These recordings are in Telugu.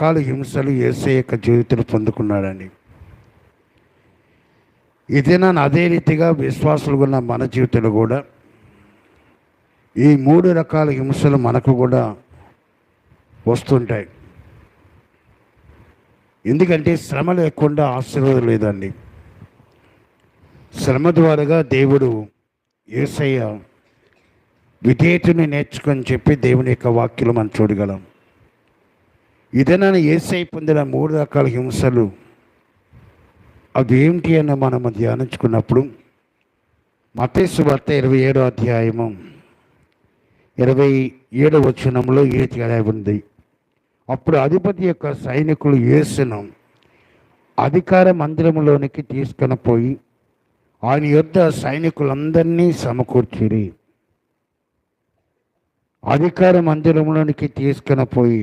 రకాల హింసలు ఏసే యొక్క జీవితంలో పొందుకున్నాడండి. ఇదేనా అదే రీతిగా విశ్వాసులు ఉన్న మన జీవితంలో కూడా ఈ మూడు రకాల హింసలు మనకు కూడా వస్తుంటాయి. ఎందుకంటే శ్రమ లేకుండా ఆశీర్వాదం లేదండి. శ్రమ ద్వారాగా దేవుడు ఏసయ్య విధేయతని నేర్చుకొని చెప్పి దేవుని యొక్క వాక్యలు మనం చూడగలం. ఇదేనా ఏసై పొందిన మూడు రకాల హింసలు. అదేంటి ఏమిటి అని మనం ధ్యానించుకున్నప్పుడు మతేసు వార్త ఇరవై ఏడో అధ్యాయము ఇరవై ఏడో వచనంలో ఏ తేడా ఉంది అప్పుడు అధిపతి యొక్క సైనికులు యేసును అధికార మందిరంలోనికి తీసుకొని పోయి ఆయన యొద్ద సైనికులందరినీ సమకూర్చిరి. అధికార మందిరంలోనికి తీసుకొని పోయి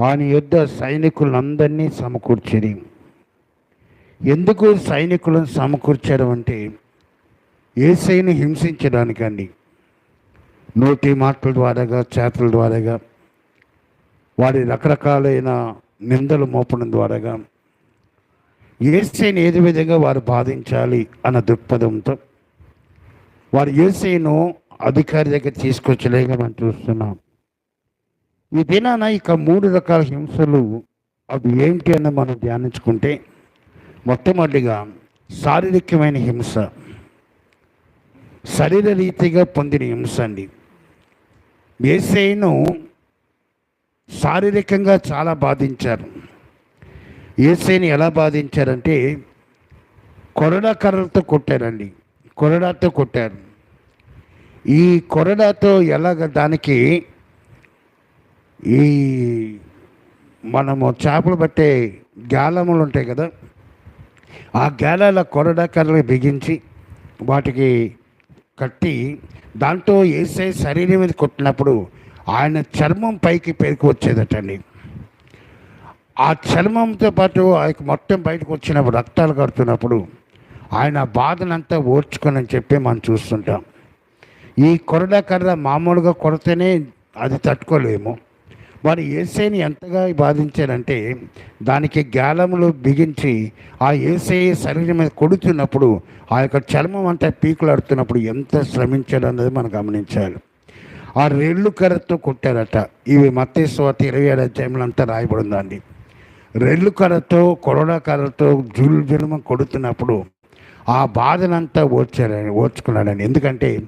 ఆయన యుద్ధ సైనికులందరినీ సమకూర్చిరి ఎందుకు సైనికులను సమకూర్చడం అంటే ఏసైని హింసించడానికండి. నోటి మాటల ద్వారాగా చేతల ద్వారాగా వారి రకరకాలైన నిందలు మోపడం ద్వారాగా ఏసైని ఏది విధంగా వారు బాధించాలి అన్న దృక్పథంతో వారు ఏసైను అధికారి దగ్గర తీసుకొచ్చలేక మనం చూస్తున్నాం. ఈ దినాన ఇక మూడు రకాల హింసలు అవి ఏంటి అని మనం ధ్యానించుకుంటే మొట్టమొదటిగా శారీరకమైన హింస. శరీర రీతిగా పొందిన హింస అండి. ఏసైను శారీరకంగా చాలా బాధించారు. ఏసైని ఎలా బాధించారంటే కొరడా కర్రలతో కొట్టారండి. కొరడాతో కొట్టారు. ఈ కొరడాతో ఎలాగ దానికి ఈ మనము చేపలు పట్టే గాలములు ఉంటాయి కదా ఆ గాలాల కొరడా కర్రలు బిగించి వాటికి కట్టి దాంతో ఏసై శరీరం మీద కొట్టినప్పుడు ఆయన చర్మం పైకి పేరుకు వచ్చేదటండి. ఆ చర్మంతో పాటు ఆయన మొత్తం బయటకు వచ్చినప్పుడు రక్తాలు కడుతున్నప్పుడు ఆయన బాధనంతా ఓర్చుకొని అని చెప్పి మనం చూస్తుంటాం. ఈ కొరడా కర్ర మామూలుగా కొడితేనే అది తట్టుకోలేము. వారు ఏసైని ఎంతగా బాధించారంటే దానికి గాలములు బిగించి ఆ ఏసై శరీరం మీద కొడుతున్నప్పుడు ఆ యొక్క చర్మం అంతా పీకులాడుతున్నప్పుడు ఎంత శ్రమించాడు అన్నది మనం గమనించాలి. ఆ రెల్లు కర్రతో కొట్టారట. ఇవి మత్తేశ్వాత ఇరవై ఏడు అధ్యాయంలో అంతా రాయబడిందండి రెళ్ళు కర్రతో కొరడా కర్రతో జుల్ జులుమ కొడుతున్నప్పుడు ఆ బాధనంతా ఓడ్చారని ఓర్చుకున్నాడని ఎందుకంటే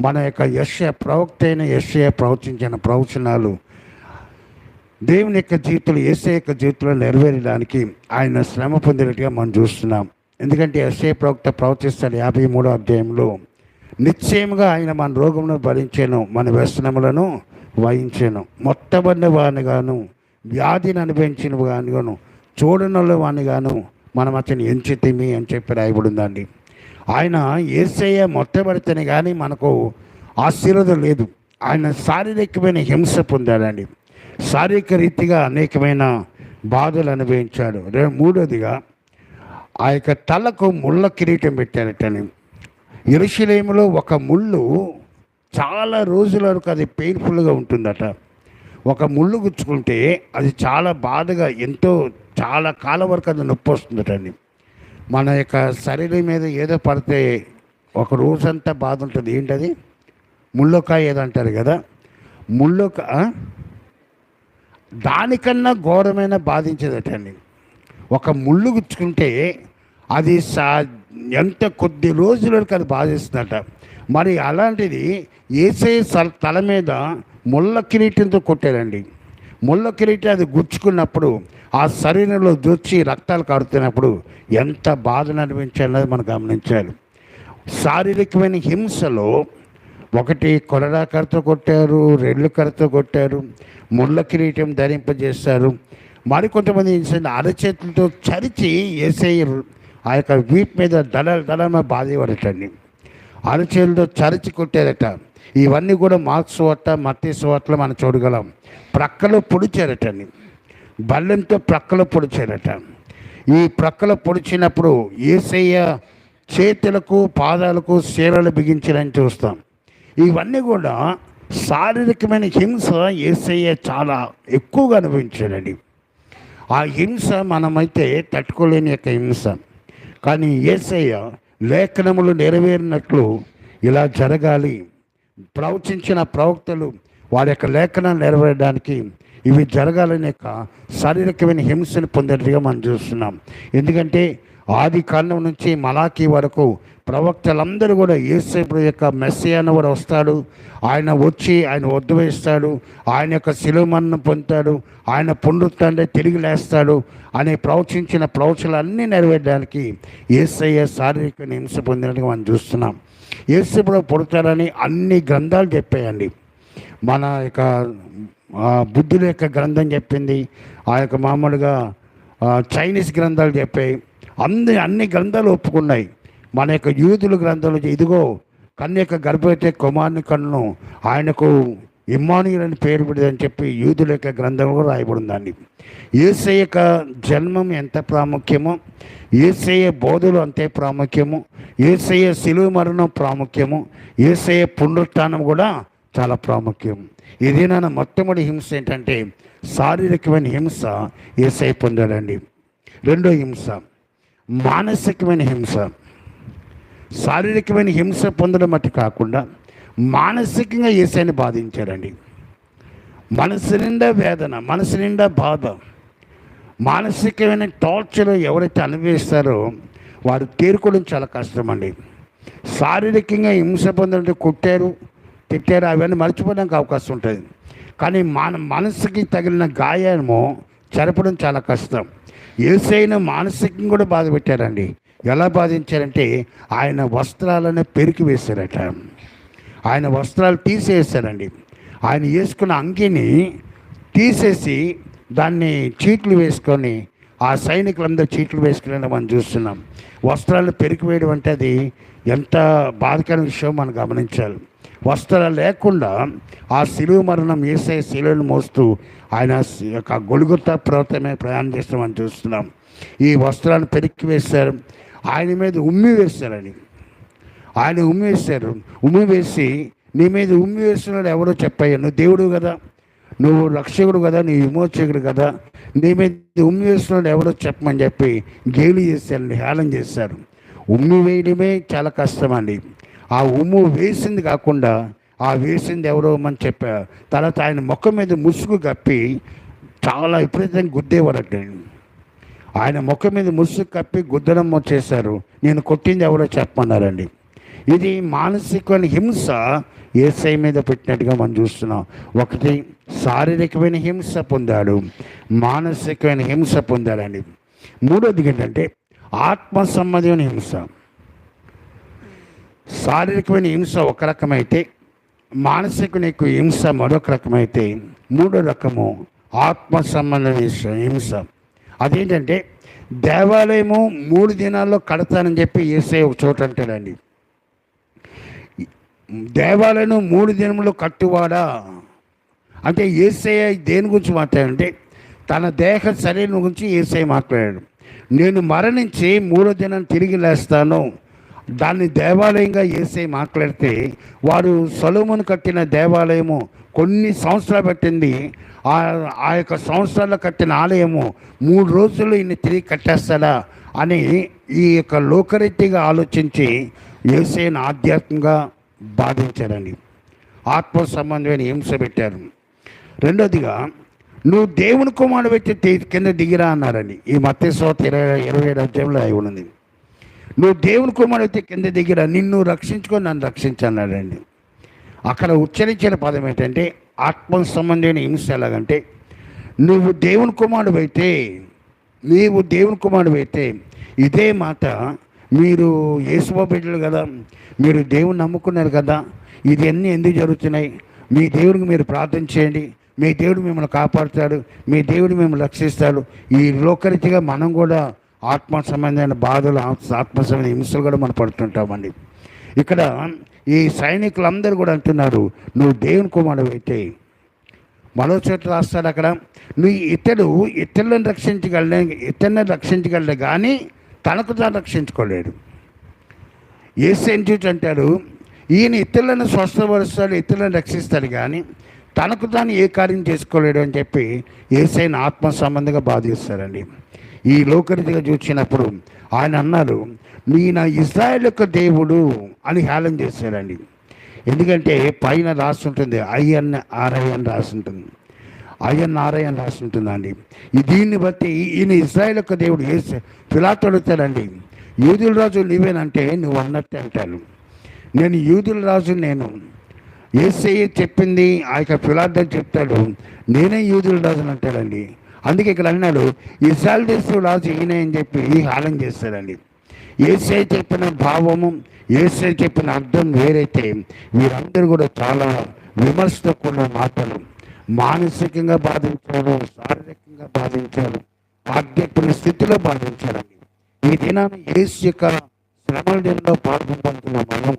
మన యొక్క యశ్య ప్రవక్త అయిన యశ్య ప్రవచించిన ప్రవచనాలు దేవుని యొక్క జీవితంలో ఏసే యొక్క జీవితంలో నెరవేరడానికి ఆయన శ్రమ పొందినట్టుగా మనం చూస్తున్నాం. ఎందుకంటే ఎస్ఏ ప్రవక్త ప్రవర్తిస్తాడు యాభై మూడో అధ్యాయంలో నిశ్చయముగా ఆయన మన రోగమును భరించాను మన వ్యసనములను వహించాను. మొట్టబడిన వానిగాను వ్యాధిని అనుభవించిన వానిగాను చూడనుల వానిగాను మనం అతను ఎంచితిమి అని చెప్పి రాయబడిందండి. ఆయన ఏసయ్య మొట్టబడితేనే కానీ మనకు ఆశీర్వదం లేదు. ఆయన శారీరకమైన హింస పొందాడండి. శారీరక రీతిగా అనేకమైన బాధలు అనుభవించాడు. రే మూడోదిగా ఆ యొక్క తలకు ముళ్ళ కిరీటం పెట్టారటని ఇరుషులేములో ఒక ముళ్ళు చాలా రోజుల వరకు అది పెయిన్ఫుల్గా ఉంటుందట. ఒక ముళ్ళు గుచ్చుకుంటే అది చాలా బాధగా ఎంతో చాలా కాలం వరకు అది నొప్పి వస్తుందటండి మన యొక్క శరీరం మీద ఏదో పడితే ఒక రోజంతా బాధ ఉంటుంది. ఏంటది? ముళ్ళొకాయ ఏదో అంటారు కదా? ముళ్ళొక దానికన్నా ఘోరమైన బాధించేదటండి. ఒక ముళ్ళు గుచ్చుకుంటే అది సా ఎంత కొద్ది రోజులకి అది బాధిస్తుందట. మరి అలాంటిది ఏసే తల మీద ముళ్ళ కిరీటంతో కొట్టారండి ముళ్ళ కిరీటం అది గుచ్చుకున్నప్పుడు ఆ శరీరంలో దొచ్చి రక్తాలు కారుతున్నప్పుడు ఎంత బాధను అనిపించాలన్నది మనం గమనించాలి. శారీరకమైన హింసలో ఒకటి కొరడా కర్రతో కొట్టారు రెల్లు కర్రతో కొట్టారు ముళ్ళ కిరీటం ధరింపజేస్తారు. మరికొంతమంది చేసిన అరచేతులతో చరిచి ఏసై ఆ యొక్క వీటి మీద దళ దళమ బాధేవారటండి అరచేతులతో చరిచి కొట్టారట. ఇవన్నీ కూడా మార్క్స్ వట్ట మత్తేసు వట్ల మనం చూడగలం. ప్రక్కలో పొడిచారటండి. బల్లెంతో ప్రక్కలో పొడిచారట. ఈ ప్రక్కలో పొడిచినప్పుడు ఏసయ్య చేతులకు పాదాలకు చీరలు బిగించారని చూస్తాం. ఇవన్నీ కూడా శారీరకమైన హింస ఏసయ్య చాలా ఎక్కువగా అనుభవించాడండి. ఆ హింస మనమైతే తట్టుకోలేని యొక్క హింస. కానీ ఏసయ్య లేఖనములు నెరవేరినట్లు ఇలా జరగాలి. ప్రవచించిన ప్రవక్తలు వారి యొక్క లేఖనాలు నెరవేరడానికి ఇవి జరగాలనే యొక్క శారీరకమైన హింసను పొందినట్టుగా మనం చూస్తున్నాం. ఎందుకంటే ఆది కాలం నుంచి మలాఖీ వరకు ప్రవక్తలందరూ కూడా ఏసేపు యొక్క మెస్సియాన కూడా వస్తాడు. ఆయన వచ్చి ఆయన వద్దు వేస్తాడు. ఆయన యొక్క శిలుమన్ను పొందుతాడు. ఆయన పునరుత్తాండే తిరిగి లేస్తాడు అని ప్రవచించిన ప్రవచనాలన్నీ నెరవేర్చడానికి ఏసయ్య శారీరక హింస పొందినట్టుగా మనం చూస్తున్నాం. యేసుప్పుడు పుడతాడని అన్ని గ్రంథాలు చెప్పాయండి. మన యొక్క బుద్ధుల యొక్క గ్రంథం చెప్పింది. ఆ యొక్క మామూలుగా చైనీస్ గ్రంథాలు చెప్పాయి. అన్ని అన్ని గ్రంథాలు ఒప్పుకున్నాయి. మన యొక్క యూదుల గ్రంథాలు ఇదిగో కన్య యొక్క గర్భవతి కుమారుని కన్ను ఆయనకు ఇమ్మానుయుల్ అని పేరు పెడదని చెప్పి యూదుల యొక్క గ్రంథంలో కూడా రాయబడిందండి. ఏసై యొక్క జన్మం ఎంత ప్రాముఖ్యమో? ఏసయ్య బోధులు అంతే ప్రాముఖ్యము? ఏసయ్య శిలువ మరణం ప్రాముఖ్యము? ఏసయ్య పునరుత్థానం కూడా చాలా ప్రాముఖ్యం ఇది నా మొట్టమొదటి హింస ఏంటంటే శారీరకమైన హింస ఏసై పొందాడండి. రెండో హింస మానసికమైన హింస. శారీరకమైన హింస పొందడం మట్టి కాకుండా మానసికంగా ఏసైని బాధించారండి మనసు నిండా వేదన మనసు నిండా బాధ మానసికమైన టార్చర్ ఎవరైతే అనుభవిస్తారో వారు తేరుకోవడం చాలా కష్టమండి. శారీరకంగా హింస పొందాలంటే కొట్టారు తిట్టారు అవన్నీ మర్చిపోవడానికి అవకాశం ఉంటుంది. కానీ మన మనసుకి తగిలిన గాయము చెరపడం చాలా కష్టం. ఏసైన మానసికంగా కూడా బాధ పెట్టారండి. ఎలా బాధించారంటే ఆయన వస్త్రాలను పెరికి వేశారట. ఆయన వస్త్రాలు తీసేసారండి ఆయన వేసుకున్న అంగిని తీసేసి దాన్ని చీట్లు వేసుకొని ఆ సైనికులందరూ చీట్లు వేసుకునే మనం చూస్తున్నాం. వస్త్రాలు పెరికి వేయడం అంటే అది ఎంత బాధకరమైన విషయం మనం గమనించాలి. వస్త్రాలు లేకుండా ఆ శిలువ మరణం వేసే శిలువను మోస్తూ ఆయన యొక్క గొలుగుత పర్వతమే ప్రయాణం చేస్తామని చూస్తున్నాం. ఈ వస్త్రాలను పెరికి వేశారు. ఆయన మీద ఉమ్మి వేశారని ఆయన ఉమ్మి వేశారు ఉమ్మి వేసి నీ మీద ఉమ్మి వేస్తున్నాడు ఎవరో చెప్పాయి నువ్వు దేవుడు కదా నువ్వు రక్షకుడు కదా నీ విమోచకుడు కదా నీ మీద ఉమ్మి వేస్తున్నాడు ఎవరో చెప్పమని చెప్పి గేలి చేశారండి హేళన చేశారు ఉమ్మి వేయడమే చాలా కష్టమండి. ఆ ఉమ్ము వేసింది కాకుండా ఆ వేసింది ఎవరో అని చెప్పారు తర్వాత ఆయన ముఖం మీద ముసుగు కప్పి చాలా విపరీతంగా గుద్దేవారట ఆయన ముఖం మీద ముసుగు కప్పి గుద్దడం చేశారు. నేను కొట్టింది ఎవరో చెప్పమన్నారండి. ఇది మానసికమైన హింస ఏసై మీద పెట్టినట్టుగా మనం చూస్తున్నాం. ఒకటి శారీరకమైన హింస పొందాడు. మానసికమైన హింస పొందాడండి. మూడోది ఏంటంటే ఆత్మ సంబంధమైన హింస. శారీరకమైన హింస ఒక రకమైతే మానసికమైన ఎక్కువ హింస మరొక రకమైతే మూడో రకము ఆత్మ సంబంధమైన హింస. అదేంటంటే దేవాలయము మూడు దినాల్లో కడతానని చెప్పి ఏసై ఒక చోట అంటాడండి. దేవాలయం మూడు దినములు కట్టువాడా? అంటే ఏసఐ దేని గురించి మాట్లాడంటే తన దేహ శరీరం గురించి ఏసఐ మాట్లాడాడు. నేను మరణించి మూడో దినం తిరిగి లేస్తాను. దాన్ని దేవాలయంగా ఏసై మాట్లాడితే వారు సొలోమును కట్టిన దేవాలయము కొన్ని సంవత్సరాలు పట్టింది. ఆ ఆ యొక్క సంవత్సరాల్లో కట్టిన ఆలయము మూడు రోజులు ఈయన తిరిగి కట్టేస్తాడా అని ఈ యొక్క లోకరీతిగా ఆలోచించి ఏసైని ఆధ్యాత్మికంగా బాధించారండి ఆత్మ సంబంధమైన హింస పెట్టారు. రెండోదిగా నువ్వు దేవుని కుమారుడు పెట్టి కింద దిగిరా అన్నారండి. ఈ మత్స్య సోత ఇరవై ఇరవై ఏడు అధ్యాయంలో అయి ఉన్నది. నువ్వు దేవుని కుమారుడు అయితే కింద దిగిరా నిన్ను రక్షించుకొని నన్ను రక్షించన్నాడండి అక్కడ ఉచ్చరించిన పదం ఏంటంటే ఆత్మ సంబంధమైన హింస ఎలాగంటే నువ్వు దేవుని కుమారుడు అయితే నీవు దేవుని కుమారుడు అయితే ఇదే మాట మీరు యేసుబా బిడ్డలు కదా మీరు దేవుని నమ్ముకున్నారు కదా ఇది అన్నీ ఎందుకు జరుగుతున్నాయి? మీ దేవుడికి మీరు ప్రార్థన చేయండి మీ దేవుడు మిమ్మల్ని కాపాడుతాడు మీ దేవుడు మిమ్మల్ని రక్షిస్తాడు. ఈ లోకరీతిగా మనం కూడా ఆత్మ సంబంధమైన బాధలు ఆత్మ సంబంధమైన హింసలు కూడా మనం పడుతుంటామండి. ఇక్కడ ఈ సైనికులందరూ కూడా అంటున్నారు నువ్వు దేవుని కుమారుడు అయితే మరో చోట రాస్తాడు అక్కడ. నువ్వు ఇతడు ఇతరులను రక్షించగలనే ఇతరులను రక్షించగలడు కానీ తనకు తాను రక్షించుకోలేడు. ఏ సెంచుట్ అంటాడు ఈయన ఇతరులను స్వస్థపరుస్తాడు ఇతరులను రక్షిస్తాడు కానీ తనకు తాను ఏ కార్యం చేసుకోలేడు అని చెప్పి ఏసైన ఆత్మ సంబంధంగా బాధిస్తారండి ఈ లోకరీతిగా చూసినప్పుడు ఆయన అన్నారు మీ నా ఇజ్రాయెల్ యొక్క దేవుడు అని హేళన చేశారండి ఎందుకంటే పైన రాసి ఉంటుంది ఐఎన్ ఆర్ఐ అని రాసి ఉంటుంది ఐఎన్ ఆర్ఐ అని రాసి ఉంటుందండి ఈ దీన్ని బట్టి ఈయన ఇజ్రాయెల్ యొక్క దేవుడు ఏ పిలాతో అడుగుతాడండి యూదుల రాజు నీవేనంటే నువ్వు అన్నట్టే అంటాను నేను యూదుల రాజు నేను. ఏసయ్య చెప్పింది ఆ యొక్క ఫిలార్థం చెప్తాడు నేనే యూదుల రాజు అంటాడండి. అందుకే ఇక్కడ అన్నాడు ఇజ్రాయల్ దేశం రాజు ఈయన అని చెప్పి హాలం చేస్తాడండి. ఏసై చెప్పిన భావము ఏసై చెప్పిన అర్థం వేరైతే వీరందరూ కూడా చాలా విమర్శతో కూడిన మాటలు మానసికంగా బాధించారు శారీరకంగా బాధించారు ఆధ్యాత్మిక స్థితిలో బాధించారండి ఈ దినాన్ని ఏసు యొక్క శ్రమల దినంలో పాల్గొంటున్న మనము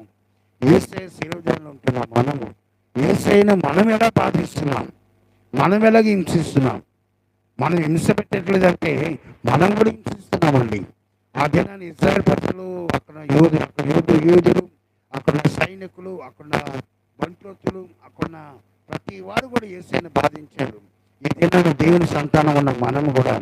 ఏసై శిరోజనంలో ఉంటున్న మనము ఏసైను మనం ఎలా బాధిస్తున్నాం? మనం ఎలాగ హింసిస్తున్నాం? మనం హింస పెట్టట్లేదంటే మనం కూడా హింసిస్తున్నామండి. ఆ దినాన్ని ఇజ్రాయల్ ప్రజలు అక్కడ యోధులు అక్కడ యోధులు యోధులు అక్కడ సైనికులు అక్కడ బంట్లోతులు అక్కడ ప్రతి వారు కూడా ఏసైని బాధించారు ఈ దినాన్ని దేవుని సంతానం ఉన్న మనం కూడా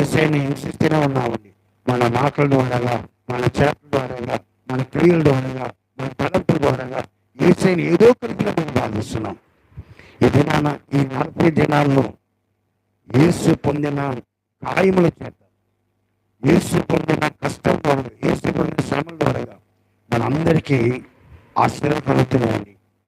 ఏసైని హింసిస్తూనే ఉన్నామండి. మన మాటల ద్వారాగా మన చేతుల ద్వారాగా మన క్రియల ద్వారాగా మన తలంపుల ద్వారా ఏసైని ఏదో ఒక మనం బాధిస్తున్నాం. ఈ దినాన ఈ నలభై దినాల్లో యేసు పొందిన గాయముల చేత ఏసు పొందిన కష్టం ద్వారా ఏసు పొందిన శ్రమల ద్వారా మనందరికీ ఆశ్చర్యం కలుగుతున్నాయండి